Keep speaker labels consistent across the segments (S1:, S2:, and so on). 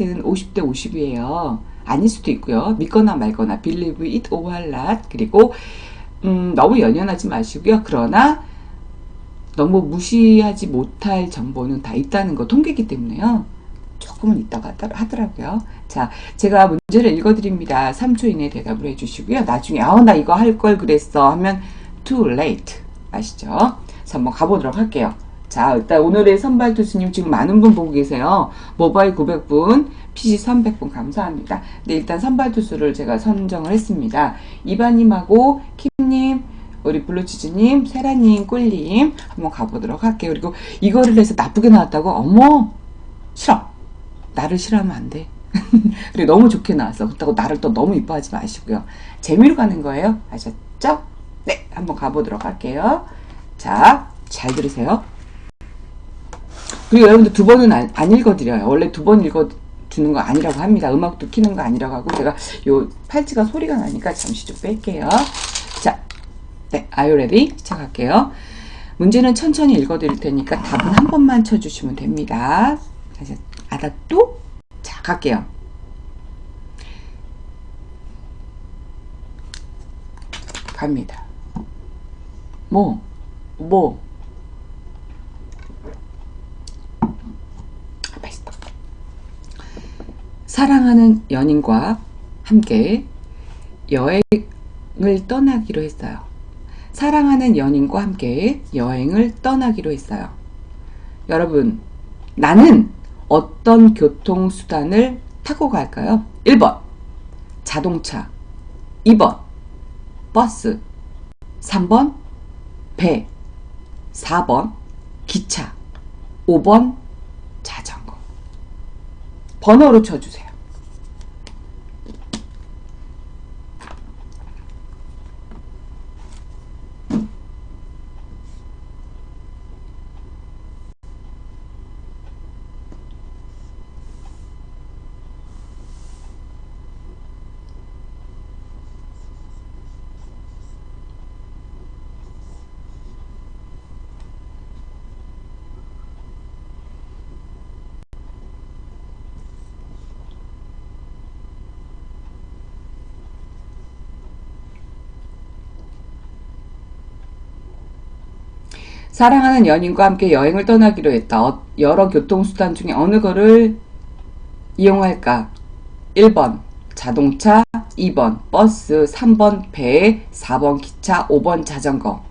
S1: 는 50대 50이에요. 아닐 수도 있고요. 믿거나 말거나 believe it or not 그리고 음, 너무 연연하지 마시고요. 그러나 너무 무시하지 못할 정보는 다 있다는 거 통계이기 때문에요. 조금은 하더- 하더라고요. 자, 제가 문제를 읽어드립니다. 3초 이내에 대답을 해주시고요. 나중에 아, 나 이거 할 걸 그랬어 하면 too late 아시죠? 자, 한번 가보도록 할게요. 자, 일단 오늘의 선발 투수님 지금 많은 분 보고 계세요. 모바일 900분, PC 300분 감사합니다. 네, 일단 선발 투수를 제가 선정을 했습니다. 이바님하고 킴님, 우리 블루치즈님, 세라님, 꿀님 한번 가보도록 할게요. 그리고 이거를 해서 나쁘게 나왔다고? 어머! 싫어! 나를 싫어하면 안 돼. 그리고 너무 좋게 나왔어. 그렇다고 나를 또 너무 이뻐하지 마시고요. 재미로 가는 거예요. 아셨죠? 네, 한번 가보도록 할게요. 자, 잘 들으세요. 그리고 여러분들 두 번은 안, 안 읽어드려요. 원래 두 번 읽어주는 거 아니라고 합니다. 음악도 키는 거 아니라고 하고 제가 요 팔찌가 소리가 나니까 잠시 좀 뺄게요. 자, 네, ready? 시작할게요. 문제는 천천히 읽어드릴 테니까 답은 한 번만 쳐주시면 됩니다. 아셨, 알았또? 자, 갈게요. 갑니다. 뭐, 뭐, 맛있다. 사랑하는 연인과 함께 여행을 떠나기로 했어요. 사랑하는 연인과 함께 여행을 떠나기로 했어요. 여러분, 나는 어떤 교통수단을 타고 갈까요? 1번, 자동차. 2번, 버스. 3번, 배. 4번, 기차. 5번, 자전거. 번호로 쳐주세요. 사랑하는 연인과 함께 여행을 떠나기로 했다. 어- 여러 교통수단 중에 어느 거를 이용할까? 1번 자동차, 2번 버스, 3번 배, 4번 기차, 5번 자전거.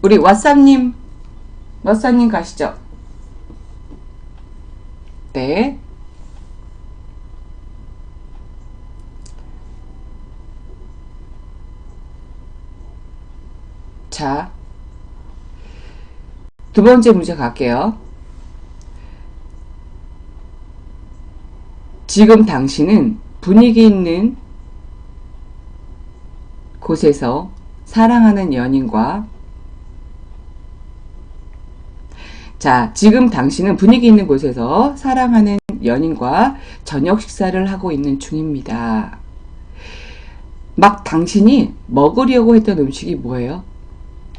S1: 우리 왓삽님, 왓삽님 가시죠. 네. 자, 두 번째 문제 갈게요. 지금 당신은 분위기 있는 곳에서 사랑하는 연인과 자, 지금 당신은 분위기 있는 곳에서 사랑하는 연인과 저녁 식사를 하고 있는 중입니다. 막 당신이 먹으려고 했던 음식이 뭐예요?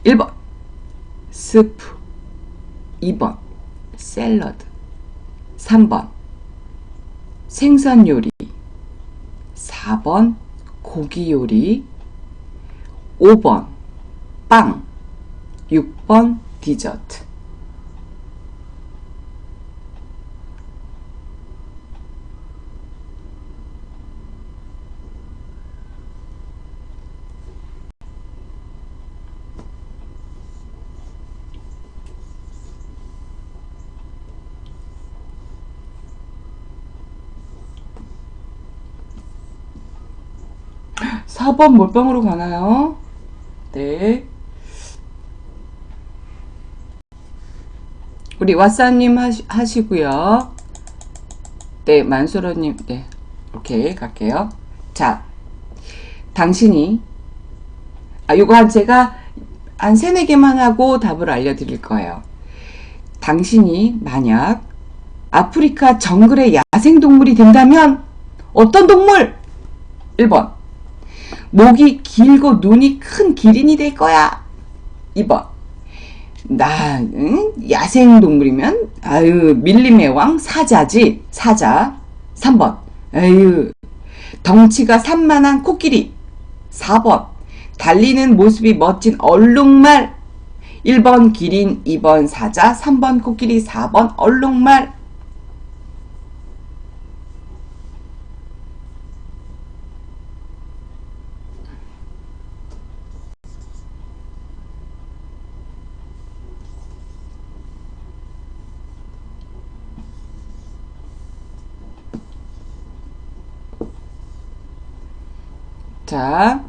S1: 1번, 스프. 2번, 샐러드. 3번, 생선 요리. 4번, 고기 요리. 5번, 빵. 6번, 디저트. 사번 몰빵으로 가나요? 네. 우리 왓사님 하시, 하시고요. 네, 만수로님, 네. 오케이, 갈게요. 자, 당신이, 아, 요거 한 제가 한 세네 개만 하고 답을 알려드릴 거예요. 당신이 만약 아프리카 정글의 야생동물이 된다면 어떤 동물? 1번. 목이 길고 눈이 큰 기린이 될 거야. 2번. 나, 응? 야생동물이면, 아유, 밀림의 왕 사자지. 사자. 3번. 아유, 덩치가 산만한 코끼리. 4번. 달리는 모습이 멋진 얼룩말. 1번 기린, 2번 사자, 3번 코끼리, 4번 얼룩말. 자,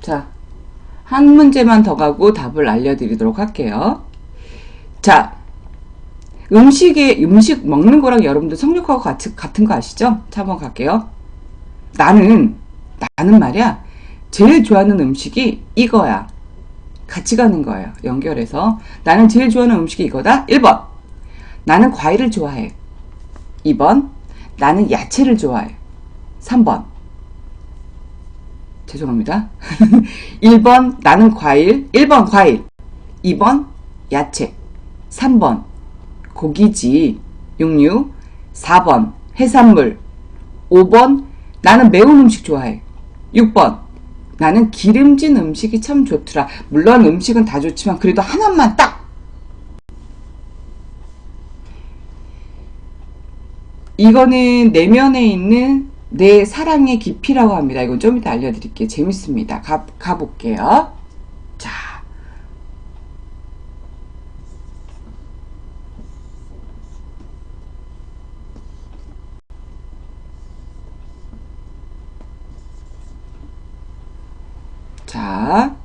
S1: 자, 한 문제만 더 가고 답을 알려드리도록 할게요. 자, 음식에, 음식 먹는 거랑 여러분들 성욕하고 같이, 같은 거 아시죠? 자, 한번 갈게요. 나는, 나는 말이야, 제일 좋아하는 음식이 이거야. 같이 가는 거예요. 연결해서. 나는 제일 좋아하는 음식이 이거다. 1번. 나는 과일을 좋아해. 2번. 나는 야채를 좋아해. 3번. 죄송합니다. 1번 나는 과일, 1번 과일, 2번 야채, 3번 고기지, 육류, 4번 해산물, 5번 나는 매운 음식 좋아해. 6번 나는 기름진 음식이 참 좋더라. 물론 음식은 다 좋지만 그래도 하나만 딱 이거는 내면에 있는 내 사랑의 깊이라고 합니다. 이건 좀 이따 알려드릴게요. 재밌습니다. 가, 가볼게요. 자. 자.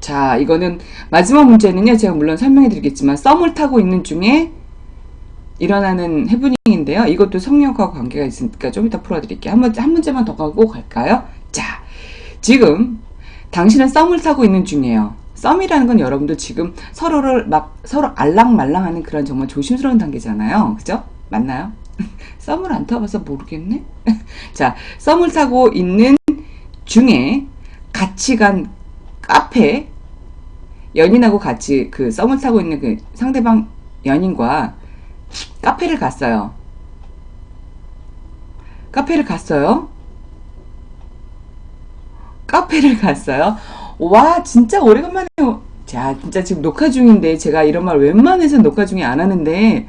S1: 자, 이거는 마지막 문제는요. 제가 물론 설명해 드리겠지만 썸을 타고 있는 중에 일어나는 해프닝인데요. 이것도 성령과 관계가 있으니까 좀 이따 풀어 드릴게요. 한, 문제, 한 문제만 더 가고 갈까요? 자, 지금 당신은 썸을 타고 있는 중이에요. 썸이라는 건 여러분도 지금 서로를 막 서로 알랑말랑하는 그런 정말 조심스러운 단계잖아요. 그죠? 맞나요? 썸을 안 타봐서 모르겠네? 자, 썸을 타고 있는 중에 같이 간 카페 연인하고 같이 그 썸을 타고 있는 그 상대방 연인과 카페를 갔어요. 카페를 갔어요. 카페를 갔어요. 와, 진짜 오래간만에요. 자, 진짜 지금 녹화 중인데 제가 이런 말 웬만해서 녹화 중에 안 하는데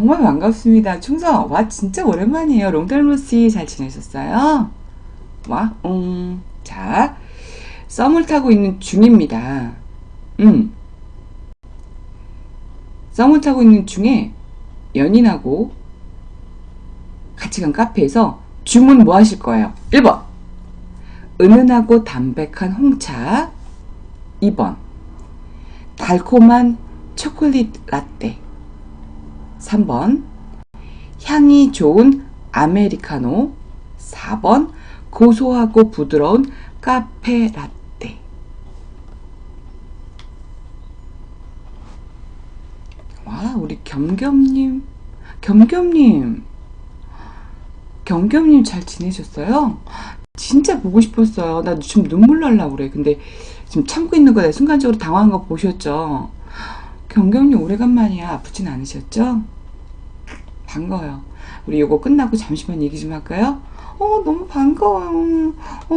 S1: 정말 반갑습니다. 충성. 와, 진짜 오랜만이에요. 롱달로씨 잘 지내셨어요? 와, 음. 자, 썸을 타고 있는 중입니다. 음. 썸을 타고 있는 중에 연인하고 같이 간 카페에서 주문 뭐 하실 거예요? 1번. 은은하고 담백한 홍차. 2번. 달콤한 초콜릿 라떼. 3번. 향이 좋은 아메리카노. 4번. 고소하고 부드러운 카페 라떼. 와, 우리 겸겸님. 겸겸님. 겸겸님 잘 지내셨어요? 진짜 보고 싶었어요. 나 지금 눈물 날라 그래. 근데 지금 참고 있는 거에 순간적으로 당황한 거 보셨죠? 겸겸님 오래간만이야. 아프진 않으셨죠? 반가워요. 우리 요거 끝나고 잠시만 얘기 좀 할까요? 어, 너무 반가워요. 어,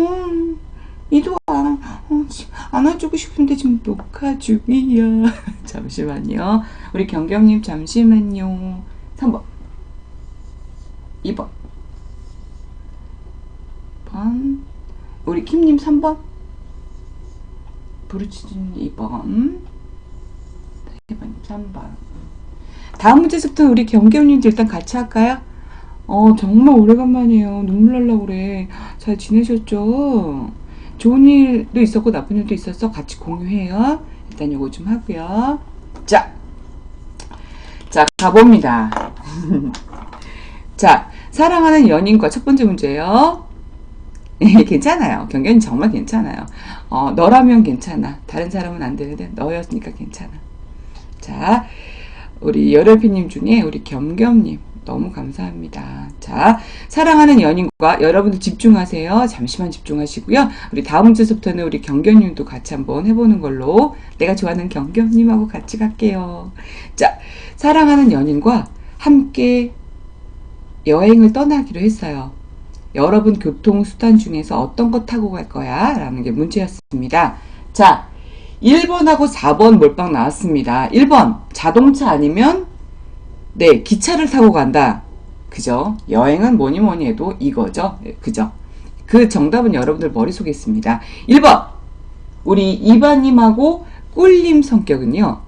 S1: 이도아, 어, 안아주고 싶은데 지금 녹화 중이야. 잠시만요. 우리 경경님 잠시만요. 3번. 2번. 번. 우리 킴님 3번. 브루치진 2번. 1번, 3번. 다음 문제부터 우리 경경님도 일단 같이 할까요? 어, 정말 오래간만이에요. 눈물 날라 그래. 잘 지내셨죠? 좋은 일도 있었고 나쁜 일도 있었어. 같이 공유해요. 일단 요거 좀 하고요. 자, 자 가봅니다. 자, 사랑하는 연인과 첫 번째 문제예요. 예, 괜찮아요. 경견이 정말 괜찮아요. 어, 너라면 괜찮아. 다른 사람은 안 되는데 너였으니까 괜찮아. 자, 우리 열혈피님 중에 우리 겸겸님 너무 감사합니다. 자, 사랑하는 연인과 여러분들 집중하세요. 잠시만 집중하시고요. 우리 다음 문제서부터는 우리 경견님도 같이 한번 해보는 걸로 내가 좋아하는 경견님하고 같이 갈게요. 자, 사랑하는 연인과 함께 여행을 떠나기로 했어요. 여러분 교통수단 중에서 어떤 거 타고 갈 거야? 라는 게 문제였습니다. 자, 1번하고 4번 몰빵 나왔습니다. 1번, 자동차 아니면, 네, 기차를 타고 간다. 그죠? 여행은 뭐니 뭐니 해도 이거죠. 네, 그죠? 그 정답은 여러분들 머릿속에 있습니다. 1번, 우리 이바님하고 꿀님 성격은요.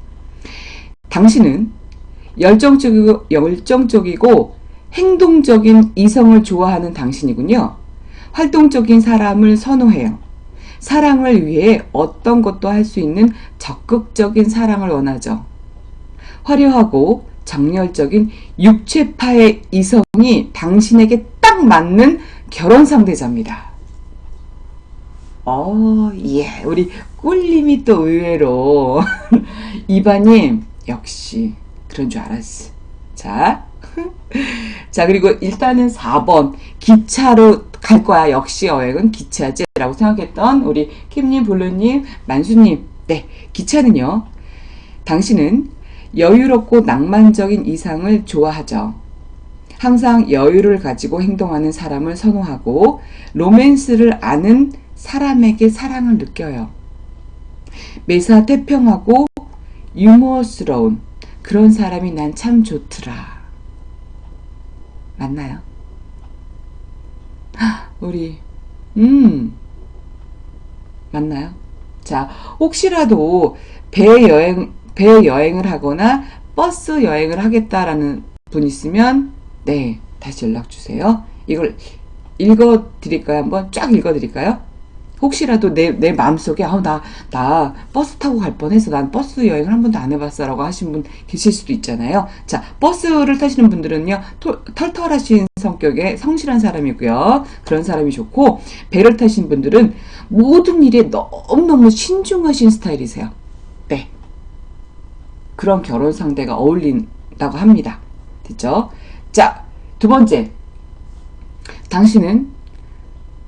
S1: 당신은 열정적이고, 열정적이고 행동적인 이성을 좋아하는 당신이군요. 활동적인 사람을 선호해요. 사랑을 위해 어떤 것도 할 수 있는 적극적인 사랑을 원하죠. 화려하고 정열적인 육체파의 이성이 당신에게 딱 맞는 결혼 상대자입니다. 어, 예. 우리 꿀님이 또 의외로. 이바님, 역시 그런 줄 알았어. 자. 자, 그리고 일단은 4번. 기차로 갈 거야. 역시 여행은 기차지. 라고 생각했던 우리 킴님, 블루님, 만수님. 네. 기차는요. 당신은 여유롭고 낭만적인 이상을 좋아하죠. 항상 여유를 가지고 행동하는 사람을 선호하고 로맨스를 아는 사람에게 사랑을 느껴요. 매사 태평하고 유머스러운 그런 사람이 난 참 좋더라. 맞나요? 하, 우리 음 맞나요? 자 혹시라도 배 여행 배 여행을 하거나 버스 여행을 하겠다라는 분 있으면 네 다시 연락 주세요. 이걸 읽어 드릴까요? 한번 쫙 읽어 드릴까요? 혹시라도 내, 내 마음속에, 아우, 나, 나 버스 타고 갈 뻔해서 난 버스 여행을 한 번도 안 해봤어. 라고 하신 분 계실 수도 있잖아요. 자, 버스를 타시는 분들은요, 토, 털털하신 성격의 성실한 사람이고요. 그런 사람이 좋고, 배를 타신 분들은 모든 일에 너무너무 신중하신 스타일이세요. 네. 그런 결혼 상대가 어울린다고 합니다. 됐죠? 자, 두 번째. 당신은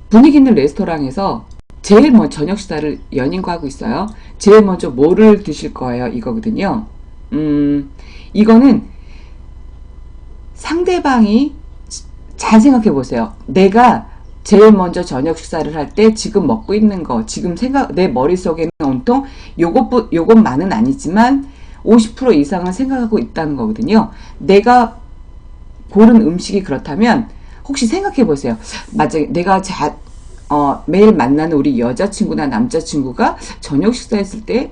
S1: 분위기 있는 레스토랑에서 제일 먼저 저녁 식사를 연인과 하고 있어요. 제일 먼저 뭐를 드실 거예요? 이거거든요. 음, 이거는 상대방이 잘 생각해 보세요. 내가 제일 먼저 저녁 식사를 할 때 지금 먹고 있는 거, 지금 생각, 내 머릿속에는 온통 요것, 요것만은 아니지만 50% 이상은 생각하고 있다는 거거든요. 내가 고른 음식이 그렇다면 혹시 생각해 보세요. 맞아, 내가 자, 어, 매일 만나는 우리 여자친구나 남자친구가 저녁 식사했을 때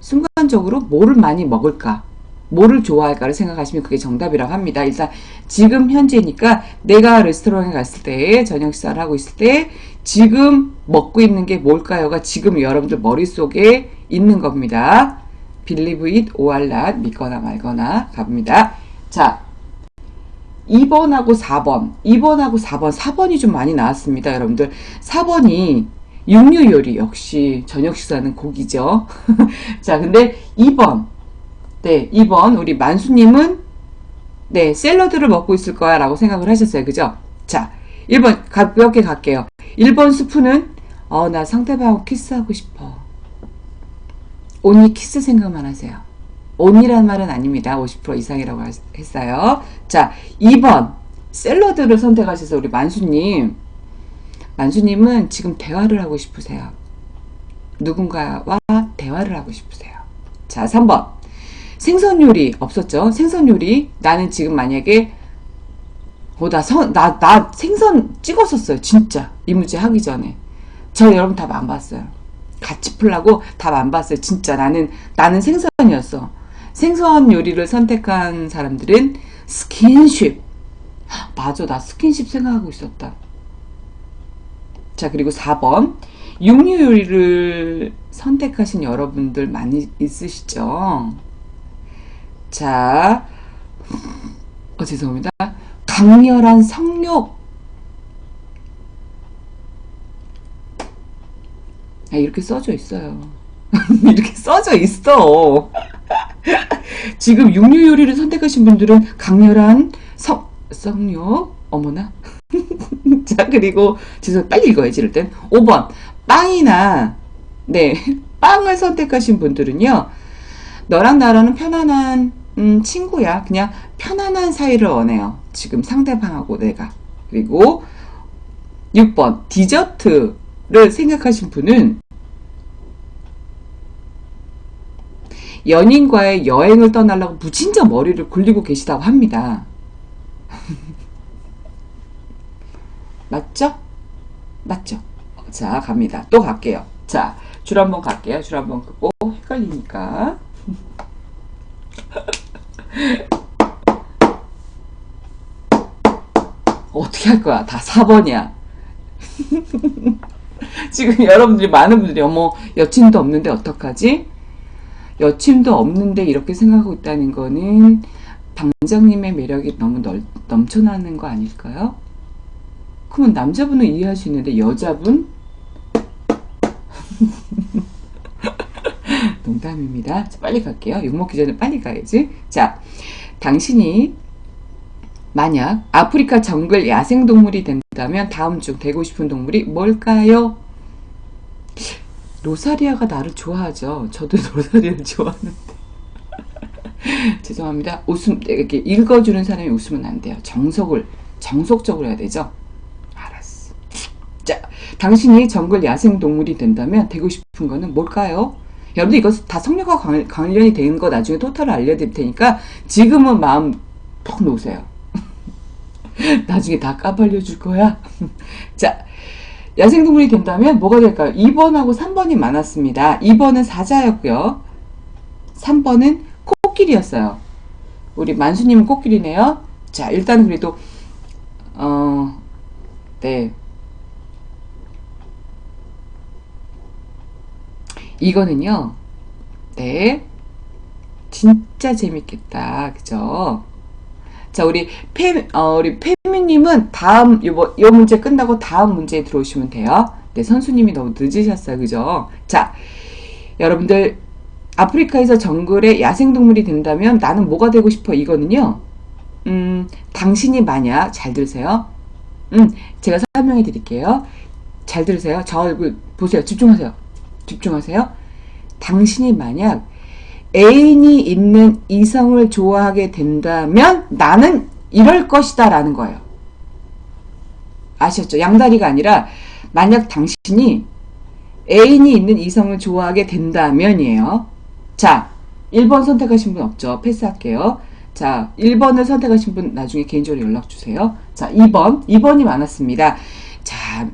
S1: 순간적으로 뭐를 많이 먹을까? 뭐를 좋아할까를 생각하시면 그게 정답이라고 합니다. 일단 지금 현재니까 내가 레스토랑에 갔을 때 저녁 식사를 하고 있을 때 지금 먹고 있는 게 뭘까요가 지금 여러분들 머릿속에 있는 겁니다. it or not 믿거나 말거나 갑니다. 자, 2번하고 4번, 2번하고 4번, 4번이 좀 많이 나왔습니다, 여러분들. 4번이 육류 요리 역시 저녁 식사는 고기죠. 자, 근데 2번, 네, 2번 우리 만수님은 네 샐러드를 먹고 있을 거야 라고 생각을 하셨어요, 그죠? 자, 1번 가볍게 갈게요. 1번 스프는 어, 나 상대방하고 키스하고 싶어. 온리 키스 생각만 하세요. 온이란 말은 아닙니다. 50% 이상이라고 했어요. 자, 2번. 샐러드를 선택하셔서 우리 만수님. 만수님은 지금 대화를 하고 싶으세요. 누군가와 대화를 하고 싶으세요. 자, 3번. 생선 요리 없었죠? 생선 요리. 나는 지금 만약에 어, 나, 선, 나, 나 생선 찍었었어요. 진짜. 이 문제 하기 전에. 저 여러분 답 안 봤어요. 같이 풀라고 답 안 봤어요. 진짜 나는, 나는 생선이었어. 생선 요리를 선택한 사람들은 스킨십. 맞아, 나 스킨십 생각하고 있었다. 자, 그리고 4번. 육류 요리를 선택하신 여러분들 많이 있으시죠? 자, 어, 죄송합니다. 강렬한 성욕. 아, 이렇게 써져 있어요. 이렇게 써져 있어. 지금 육류 요리를 선택하신 분들은 강렬한 성, 성욕. 어머나. 자, 그리고, 죄송, 빨리 읽어야지, 이럴 땐. 5번. 빵이나, 네, 빵을 선택하신 분들은요, 너랑 나랑은 편안한, 음, 친구야. 그냥 편안한 사이를 원해요. 지금 상대방하고 내가. 그리고, 6번. 디저트를 생각하신 분은, 연인과의 여행을 떠나려고 무진자 머리를 굴리고 계시다고 합니다. 맞죠? 맞죠? 자, 갑니다. 또 갈게요. 자, 줄 한번 갈게요. 줄 한번 끄고 헷갈리니까. 어떻게 할 거야? 다 4번이야. 지금 여러분들이 많은 분들이 어머 여친도 없는데 어떡하지? 여친도 없는데 이렇게 생각하고 있다는 거는 방장님의 매력이 너무 넓, 넘쳐나는 거 아닐까요? 그러면 남자분은 이해할 수 있는데 여자분? 농담입니다. 자, 빨리 갈게요. 욕 먹기 전에 빨리 가야지. 자, 당신이 만약 아프리카 정글 야생동물이 된다면 다음 중 되고 싶은 동물이 뭘까요? 로사리아가 나를 좋아하죠. 저도 로사리아를 좋아하는데. 죄송합니다. 웃음, 이렇게 읽어주는 사람이 웃으면 안 돼요. 정석을, 정석적으로 해야 되죠. 알았어. 자, 당신이 정글 야생동물이 된다면 되고 싶은 거는 뭘까요? 여러분들 이거 다 성력과 관- 관련이 되는 거 나중에 토탈을 알려드릴 테니까 지금은 마음 퍽 놓으세요. 나중에 다 까발려 줄 거야. 자, 야생동물이 된다면 뭐가 될까요? 2번하고 3번이 많았습니다. 2번은 사자였고요. 3번은 코끼리였어요. 우리 만수님은 코끼리네요. 자, 일단 그래도 어, 네. 이거는요. 네. 진짜 재밌겠다. 그죠? 자, 우리 페, 어, 우리 페미님은 다음, 요, 요 문제 끝나고 다음 문제에 들어오시면 돼요. 네, 선수님이 너무 늦으셨어요. 그죠? 자, 여러분들, 아프리카에서 정글에 야생동물이 된다면 나는 뭐가 되고 싶어? 이거는요, 음, 당신이 만약, 잘 들으세요. 음, 제가 설명해 드릴게요. 잘 들으세요. 저 얼굴 보세요. 집중하세요. 집중하세요. 당신이 만약 애인이 있는 이성을 좋아하게 된다면 나는 이럴 것이다 라는 거예요. 아셨죠? 양다리가 아니라 만약 당신이 애인이 있는 이성을 좋아하게 된다면이에요. 자, 1번 선택하신 분 없죠? 패스할게요. 자, 1번을 선택하신 분 나중에 개인적으로 연락 주세요. 자, 2번. 2번이 많았습니다. 자,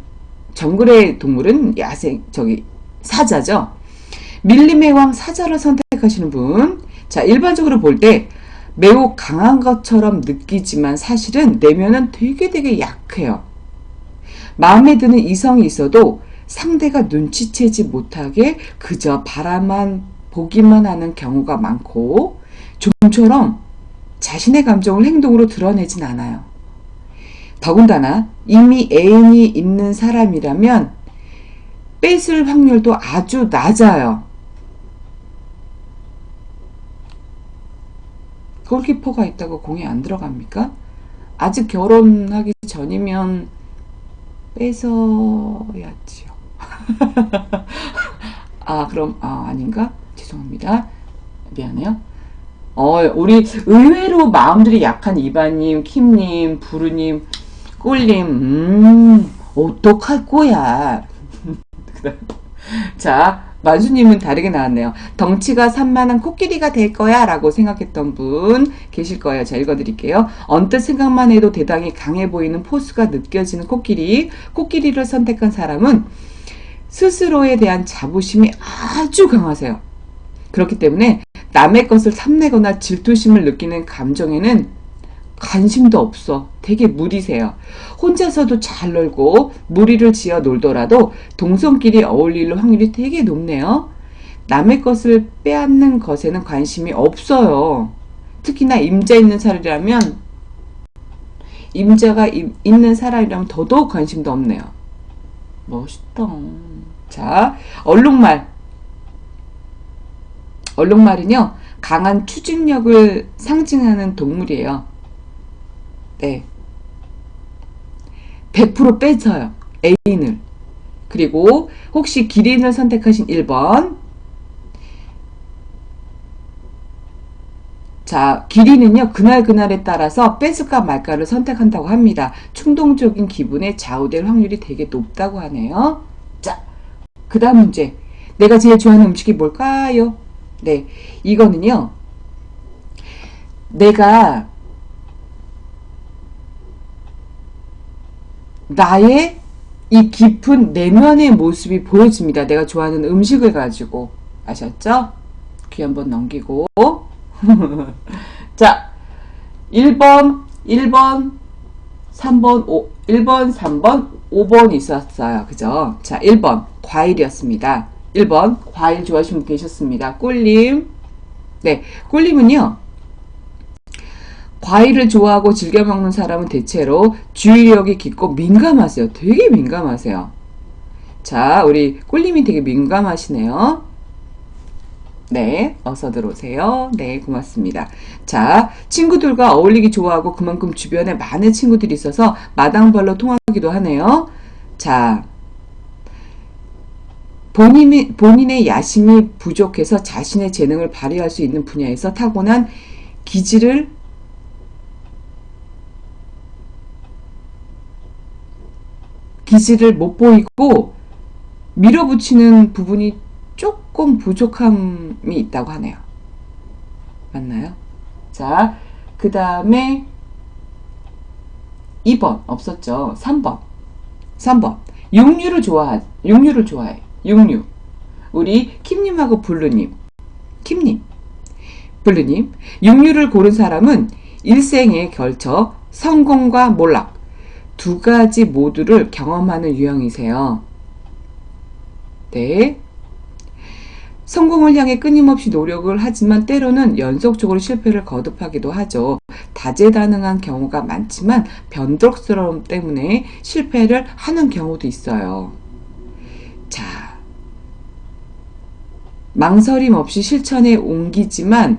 S1: 정글의 동물은 야생, 저기, 사자죠? 밀림의 왕 사자를 선택 하시는 분. 자, 일반적으로 볼 때 매우 강한 것처럼 느끼지만 사실은 내면은 되게 되게 약해요. 마음에 드는 이성이 있어도 상대가 눈치채지 못하게 그저 바라만 보기만 하는 경우가 많고 좀처럼 자신의 감정을 행동으로 드러내진 않아요. 더군다나 이미 애인이 있는 사람이라면 뺏을 확률도 아주 낮아요. 골키퍼가 있다고 공에 안 들어갑니까? 아직 결혼하기 전이면 뺏어야지요. 아, 그럼, 아, 아닌가? 죄송합니다. 미안해요. 어, 우리 의외로 마음들이 약한 이바님, 킴님, 부르님, 꿀님, 음, 어떡할 거야. 자, 만수님은 다르게 나왔네요. 덩치가 산만한 코끼리가 될 거야 라고 생각했던 분 계실 거예요. 제가 읽어드릴게요. 언뜻 생각만 해도 대당히 강해 보이는 포스가 느껴지는 코끼리. 코끼리를 선택한 사람은 스스로에 대한 자부심이 아주 강하세요. 그렇기 때문에 남의 것을 탐내거나 질투심을 느끼는 감정에는 관심도 없어. 되게 무리세요. 혼자서도 잘 놀고 무리를 지어 놀더라도 동성끼리 어울릴 확률이 되게 높네요. 남의 것을 빼앗는 것에는 관심이 없어요. 특히나 임자 있는 사람이라면 임자가 이- 있는 사람이라면 더더욱 관심도 없네요. 멋있다. 자, 얼룩말. 얼룩말은요, 강한 추진력을 상징하는 동물이에요. 네. 100% 뺏어요. 애인을. 그리고 혹시 기린을 선택하신 1번. 자, 기린은요, 그날그날에 따라서 뺏을까 말까를 선택한다고 합니다. 충동적인 기분에 좌우될 확률이 되게 높다고 하네요. 자, 그 다음 문제. 내가 제일 좋아하는 음식이 뭘까요? 네, 이거는요, 내가 나의 이 깊은 내면의 모습이 보여집니다. 내가 좋아하는 음식을 가지고. 아셨죠? 귀 한번 넘기고. 자, 1번, 1번, 3번, 5, 1번, 3번, 5번 있었어요. 그죠? 자, 1번, 과일이었습니다. 1번, 과일 좋아하시는 분 계셨습니다. 꿀님. 네, 꿀님은요, 과일을 좋아하고 즐겨 먹는 사람은 대체로 주의력이 깊고 민감하세요. 되게 민감하세요. 자, 우리 꿀님이 되게 민감하시네요. 네, 어서 들어오세요. 네, 고맙습니다. 자, 친구들과 어울리기 좋아하고 그만큼 주변에 많은 친구들이 있어서 마당발로 통하기도 하네요. 자, 본인이, 본인의 야심이 부족해서 자신의 재능을 발휘할 수 있는 분야에서 타고난 기질을 기질을 못 보이고 밀어붙이는 부분이 조금 부족함이 있다고 하네요. 맞나요? 자, 그 다음에 2번 없었죠. 3번. 3번. 육류를 좋아하, 육류를 좋아해. 육류. 우리 킴님하고 블루님. 킴님. 블루님. 육류를 고른 사람은 일생에 걸쳐 성공과 몰락 두 가지 모두를 경험하는 유형이세요. 네. 성공을 향해 끊임없이 노력을 하지만 때로는 연속적으로 실패를 거듭하기도 하죠. 다재다능한 경우가 많지만 변덕스러움 때문에 실패를 하는 경우도 있어요. 자, 망설임 없이 실천에 옮기지만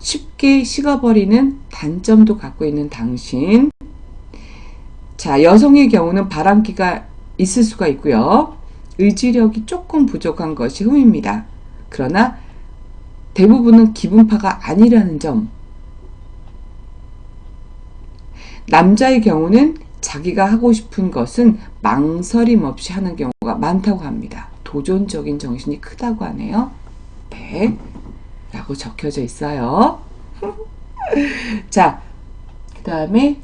S1: 쉽게 식어버리는 단점도 갖고 있는 당신. 자, 여성의 경우는 바람기가 있을 수가 있고요. 의지력이 조금 부족한 것이 흠입니다. 그러나 대부분은 기분파가 아니라는 점. 남자의 경우는 자기가 하고 싶은 것은 망설임 없이 하는 경우가 많다고 합니다. 도전적인 정신이 크다고 하네요. 네. 라고 적혀져 있어요. 자, 그 다음에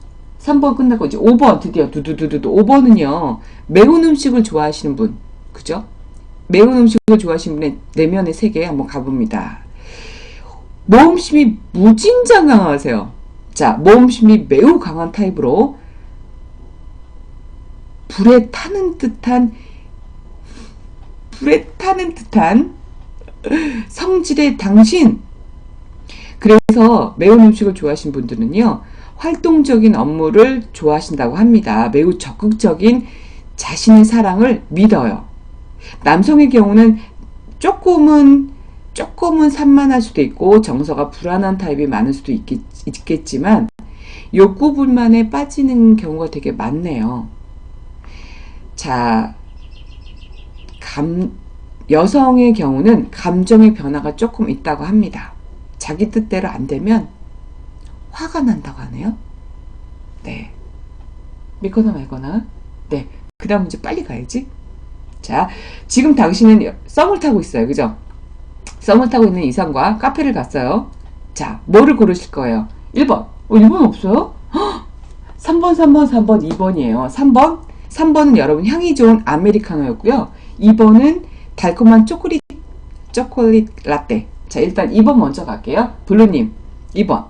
S1: 3번 끝나고 이제 5번 드디어 두두두두두 5번은요. 매운 음식을 좋아하시는 분. 그죠? 매운 음식을 좋아하시는 분의 내면의 세계에 한번 가봅니다. 모험심이 무진장 강하세요. 자, 모험심이 매우 강한 타입으로 불에 타는 듯한 불에 타는 듯한 성질의 당신. 그래서 매운 음식을 좋아하시는 분들은요, 활동적인 업무를 좋아하신다고 합니다. 매우 적극적인 자신의 사랑을 믿어요. 남성의 경우는 조금은 조금은 산만할 수도 있고 정서가 불안한 타입이 많을 수도 있겠, 있겠지만 욕구 불만에 빠지는 경우가 되게 많네요. 자, 감, 여성의 경우는 감정의 변화가 조금 있다고 합니다. 자기 뜻대로 안 되면 화가 난다고 하네요. 네. 믿거나 말거나. 네. 그 다음 문제 빨리 가야지. 자, 지금 당신은 썸을 타고 있어요. 그죠? 썸을 타고 있는 이성과 카페를 갔어요. 자, 뭐를 고르실 거예요? 1번. 어, 1번 없어요? 헉! 3번, 3번, 3번, 2번이에요. 3번. 3번은 여러분 향이 좋은 아메리카노였고요. 2번은 달콤한 초콜릿, 초콜릿 라떼. 자, 일단 2번 먼저 갈게요. 블루님, 2번.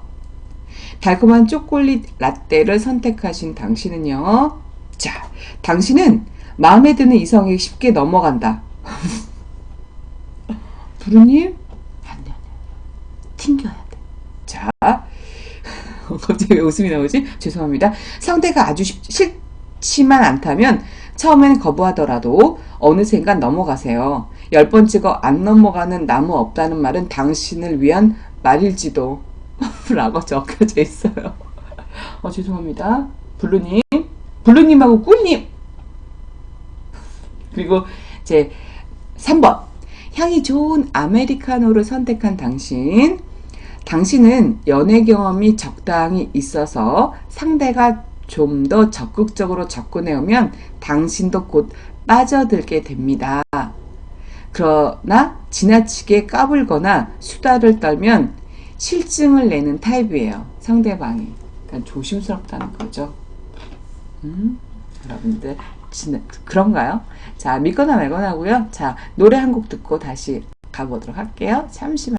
S1: 달콤한 초콜릿 라떼를 선택하신 당신은요. 자, 당신은 마음에 드는 이성에게 쉽게 넘어간다. 부르님? 안 돼, 안 돼. 튕겨야 돼. 자, 갑자기 왜 웃음이 나오지? 죄송합니다. 상대가 아주 쉽- 싫지만 않다면 처음엔 거부하더라도 어느샌간 넘어가세요. 열 번 찍어 안 넘어가는 나무 없다는 말은 당신을 위한 말일지도 라고 적혀져 있어요. 어, 죄송합니다. 블루님, 블루님하고 꿀님. 그리고 제 3번. 향이 좋은 아메리카노를 선택한 당신. 당신은 연애 경험이 적당히 있어서 상대가 좀 더 적극적으로 접근해 오면 당신도 곧 빠져들게 됩니다. 그러나 지나치게 까불거나 수다를 떨면 실증을 내는 타입이에요. 상대방이. 그러니까 조심스럽다는 거죠. 음, 여러분들 지나, 그런가요? 자, 믿거나 말거나 하고요. 자, 노래 한 곡 듣고 다시 가보도록 할게요. 잠시만.